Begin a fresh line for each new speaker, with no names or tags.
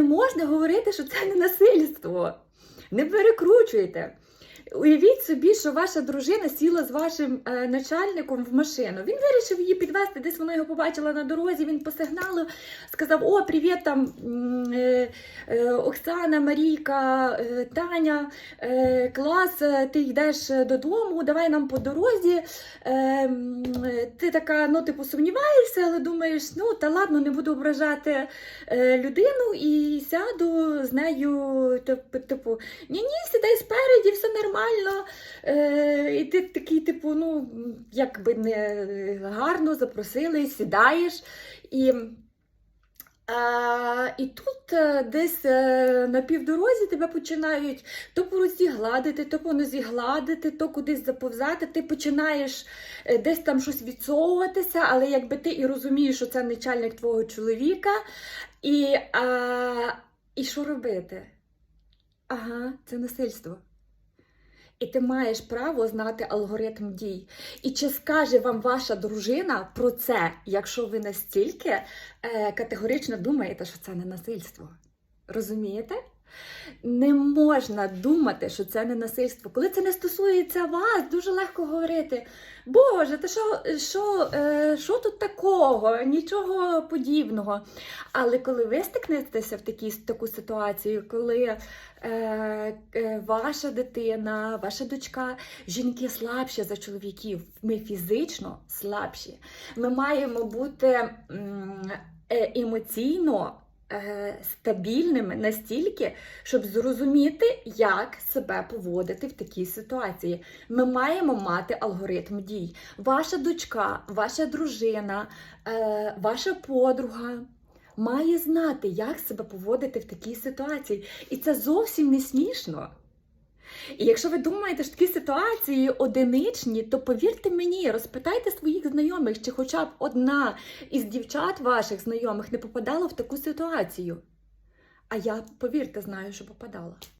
Не можна говорити, що це не насильство. Не перекручуйте. Уявіть собі, що ваша дружина сіла з вашим е, начальником в машину. Він вирішив її підвезти, десь вона його побачила на дорозі. Він посигналив, сказав: О, привіт, там е, е, Оксана, Марійка, е, Таня, е, клас, е, ти йдеш додому, давай нам по дорозі. Е, ти така, ну, типу, сумніваєшся, але думаєш, ну та ладно, не буду ображати е, людину і сяду з нею, типу, типу ні, ні, сідай спереді, все нормально. Е, і ти такий, типу, ну, якби не гарно запросили, сідаєш. І, а, і тут е, десь е, на півдорозі тебе починають то по руці гладити, то по нозі гладити, то кудись заповзати. Ти починаєш е, десь там щось відсовуватися, але якби ти і розумієш, що це начальник твого чоловіка. І, а, і що робити? Ага, це насильство. І ти маєш право знати алгоритм дій. І чи скаже вам ваша дружина про це, якщо ви настільки е, категорично думаєте, що це не насильство? Розумієте? Не можна думати, що це не насильство. Коли це не стосується вас, дуже легко говорити: Боже, та що, що, е, що тут такого? Нічого подібного. Але коли ви стикнетеся в такі, таку ситуацію, коли е, е, ваша дитина, ваша дочка, жінки слабші за чоловіків, ми фізично слабші, ми маємо бути м, е, емоційно стабільними настільки, щоб зрозуміти, як себе поводити в такій ситуації. Ми маємо мати алгоритм дій. Ваша дочка, ваша дружина, е, ваша подруга. Має знати, як себе поводити в такій ситуації. І це зовсім не смішно. І якщо ви думаєте, що такі ситуації одиничні, то повірте мені, розпитайте своїх знайомих, чи хоча б одна із дівчат ваших знайомих не попадала в таку ситуацію. А я, повірте, знаю, що попадала.